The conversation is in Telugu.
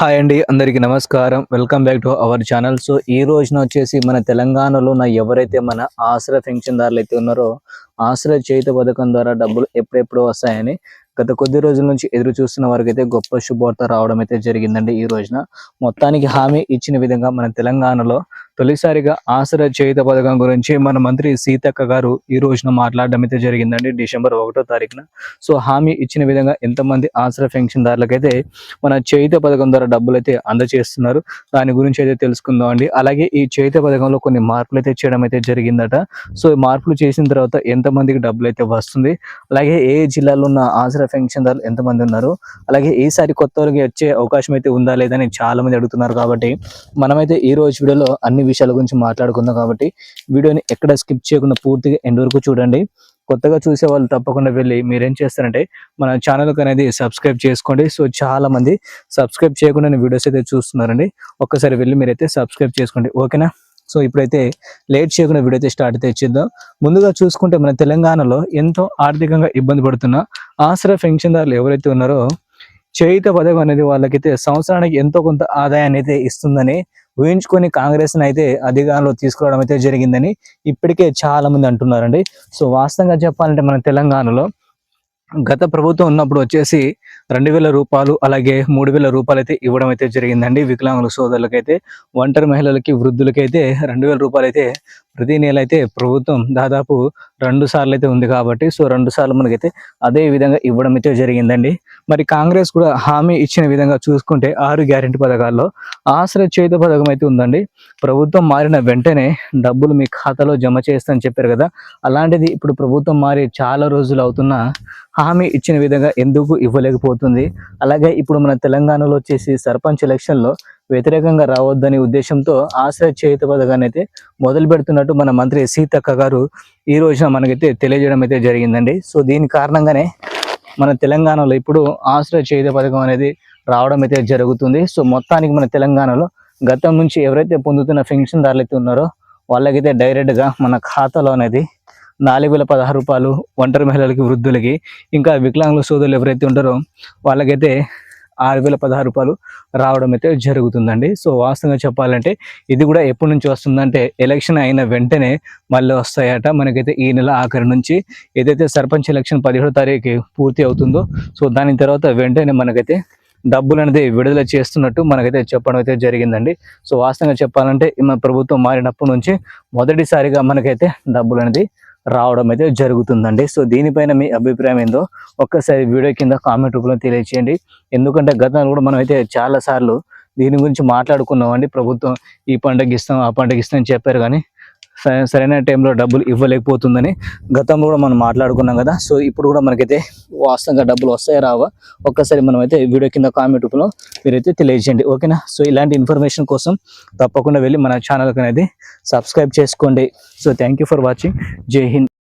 హాయ్ అండి అందరికీ నమస్కారం. Welcome back to our channel so ఈ రోజున వచ్చేసి మన తెలంగాణలో నా ఎవరైతే మన ఆశ్రయ పెన్షన్దారులు అయితే ఉన్నారో ఆశ్రయ చేతి పథకం ద్వారా డబ్బులు ఎప్పుడెప్పుడు వస్తాయని గత కొద్ది రోజుల నుంచి ఎదురు చూస్తున్న వారికి అయితే గొప్ప శుభవార్త రావడం అయితే జరిగిందండి ఈ రోజున. మొత్తానికి హామీ ఇచ్చిన విధంగా మన తెలంగాణలో తొలిసారిగా ఆసరా చేయుత పథకం గురించి మన మంత్రి సీతక్క గారు ఈ రోజున మాట్లాడడం అయితే జరిగిందండి. డిసెంబర్ ఒకటో తారీఖున. సో హామీ ఇచ్చిన విధంగా ఎంతమంది పెన్షన్ పెన్షన్దారులకైతే మన చేయుత పథకం ద్వారా డబ్బులు అయితే అందజేస్తున్నారు. దాని గురించి అయితే తెలుసుకుందాం అండి. అలాగే ఈ చేయుత పథకంలో కొన్ని మార్పులు అయితే చేయడం అయితే జరిగిందట. సో ఈ మార్పులు చేసిన తర్వాత ఎంతమందికి డబ్బులు అయితే వస్తుంది? అలాగే ఏ జిల్లాలో ఉన్న ఆశ్రయ పెన్షన్దారులు ఎంతమంది ఉన్నారు? అలాగే ఈసారి కొత్త వాళ్ళకి వచ్చే అవకాశం అయితే ఉందా లేదని చాలా మంది అడుగుతున్నారు కాబట్టి మనమైతే ఈ రోజు వీడియోలో అన్ని విషయాల గురించి మాట్లాడుకుందాం కాబట్టి వీడియోని ఎక్కడ స్కిప్ చేయకుండా పూర్తిగా ఎండ్ వరకు చూడండి. కొత్తగా చూసే వాళ్ళు తప్పకుండా వెళ్ళి మీరేం చేస్తారంటే మన ఛానల్కి అనేది సబ్స్క్రైబ్ చేసుకోండి. సో చాలా మంది సబ్స్క్రైబ్ చేయకుండా వీడియోస్ అయితే చూస్తున్నారండి. ఒక్కసారి వెళ్ళి మీరైతే సబ్స్క్రైబ్ చేసుకోండి. ఓకేనా? సో ఇప్పుడైతే లేట్ చేయకుండా వీడియో అయితే స్టార్ట్ అయితే ఇచ్చేద్దాం ముందుగా చూసుకుంటే మన తెలంగాణలో ఎంతో ఆర్థికంగా ఇబ్బంది పడుతున్న ఆసరా పెన్షన్దారులు ఎవరైతే ఉన్నారో చేయుత పథకం అనేది వాళ్ళకైతే సంవత్సరానికి ఎంతో కొంత ఆదాయాన్ని అయితే ఇస్తుందని ఊహించుకొని కాంగ్రెస్ అయితే అధికారంలో తీసుకురావడం అయితే జరిగిందని ఇప్పటికే చాలా మంది అంటున్నారండి. సో వాస్తవంగా చెప్పాలంటే మన తెలంగాణలో గత ప్రభుత్వం ఉన్నప్పుడు వచ్చేసి రెండు వేల రూపాయలు అలాగే మూడు వేల రూపాయలు అయితే ఇవ్వడం అయితే జరిగిందండి వికలాంగుల సోదరులకైతే ఒంటరి మహిళలకి వృద్ధులకైతే రెండు వేల రూపాయలు అయితే ప్రతి నెల అయితే ప్రభుత్వం దాదాపు రెండు సార్లు అయితే ఉంది కాబట్టి సో రెండు సార్లు మనకైతే అదే విధంగా ఇవ్వడం అయితే జరిగిందండి. మరి కాంగ్రెస్ కూడా హామీ ఇచ్చిన విధంగా చూసుకుంటే ఆరు గ్యారెంటీ పథకాల్లో ఆశ్రయ చేత పథకం అయితే ఉందండి. ప్రభుత్వం మారిన వెంటనే డబ్బులు మీ ఖాతాలో జమ చేస్తామని చెప్పారు కదా అలాంటిది ఇప్పుడు ప్రభుత్వం మారి చాలా రోజులు అవుతున్నా హామీ ఇచ్చిన విధంగా ఎందుకు ఇవ్వలేకపోతుంది? అలాగే ఇప్పుడు మన తెలంగాణలో వచ్చేసి సర్పంచ్ ఎలక్షన్లో వ్యతిరేకంగా రావద్దని ఉద్దేశంతో ఆశ్రయ చేయుత పథకాన్ని అయితే మొదలు పెడుతున్నట్టు మన మంత్రి సీతక్క గారు ఈ రోజున మనకైతే తెలియజేయడం అయితే జరిగిందండి. సో దీని కారణంగానే మన తెలంగాణలో ఇప్పుడు ఆశ్రయ చేయుత పథకం అనేది రావడం అయితే జరుగుతుంది. సో మొత్తానికి మన తెలంగాణలో గతం నుంచి ఎవరైతే పొందుతున్న పెన్షన్దారులు అయితే ఉన్నారో వాళ్ళకైతే డైరెక్ట్గా మన ఖాతాలో అనేది నాలుగు వేల పదహారు రూపాయలు ఒంటరి మహిళలకి వృద్ధులకి ఇంకా వికలాంగుల సోదరులు ఎవరైతే ఉంటారో వాళ్ళకైతే ఆరు వేల పదహారు రూపాయలు రావడం అయితే జరుగుతుందండి. సో వాస్తవంగా చెప్పాలంటే ఇది కూడా ఎప్పటి నుంచి వస్తుందంటే ఎలక్షన్ అయిన వెంటనే మళ్ళీ వస్తాయట. మనకైతే ఈ నెల ఆఖరి నుంచి ఏదైతే సర్పంచ్ ఎలక్షన్ పదిహేడో తారీఖు పూర్తి అవుతుందో సో దాని తర్వాత వెంటనే మనకైతే డబ్బులు అనేది విడుదల చేస్తున్నట్టు మనకైతే చెప్పడం అయితే జరిగిందండి. సో వాస్తవంగా చెప్పాలంటే మన ప్రభుత్వం మారినప్పటి నుంచి మొదటిసారిగా మనకైతే డబ్బులు అనేది రావడం అయితే జరుగుతుందండి. సో దీనిపైన మీ అభిప్రాయం ఏందో ఒక్కసారి వీడియో కింద కామెంట్ రూపంలో తెలియచేయండి. ఎందుకంటే గతంలో కూడా మనం అయితే చాలా సార్లు దీని గురించి మాట్లాడుకున్నామండి. ప్రభుత్వం ఈ పండుగ ఇస్తాం ఆ పండుగ ఇస్తాం చెప్పారు కానీ సరైన టైంలో డబ్బులు ఇవ్వలేకపోతుందని గతంలో కూడా మనం మాట్లాడుకున్నాం కదా. సో ఇప్పుడు కూడా మనకైతే వాస్తవంగా డబ్బులు వస్తాయా రావా? ఒక్కసారి మనం అయితే వీడియో కింద కామెంట్ రూపంలో మీరైతే తెలియజేయండి. ఓకేనా? సో ఇలాంటి ఇన్ఫర్మేషన్ కోసం తప్పకుండా వెళ్ళి మన ఛానల్కి అనేది సబ్స్క్రైబ్ చేసుకోండి. So thank you for watching. Jai Hind.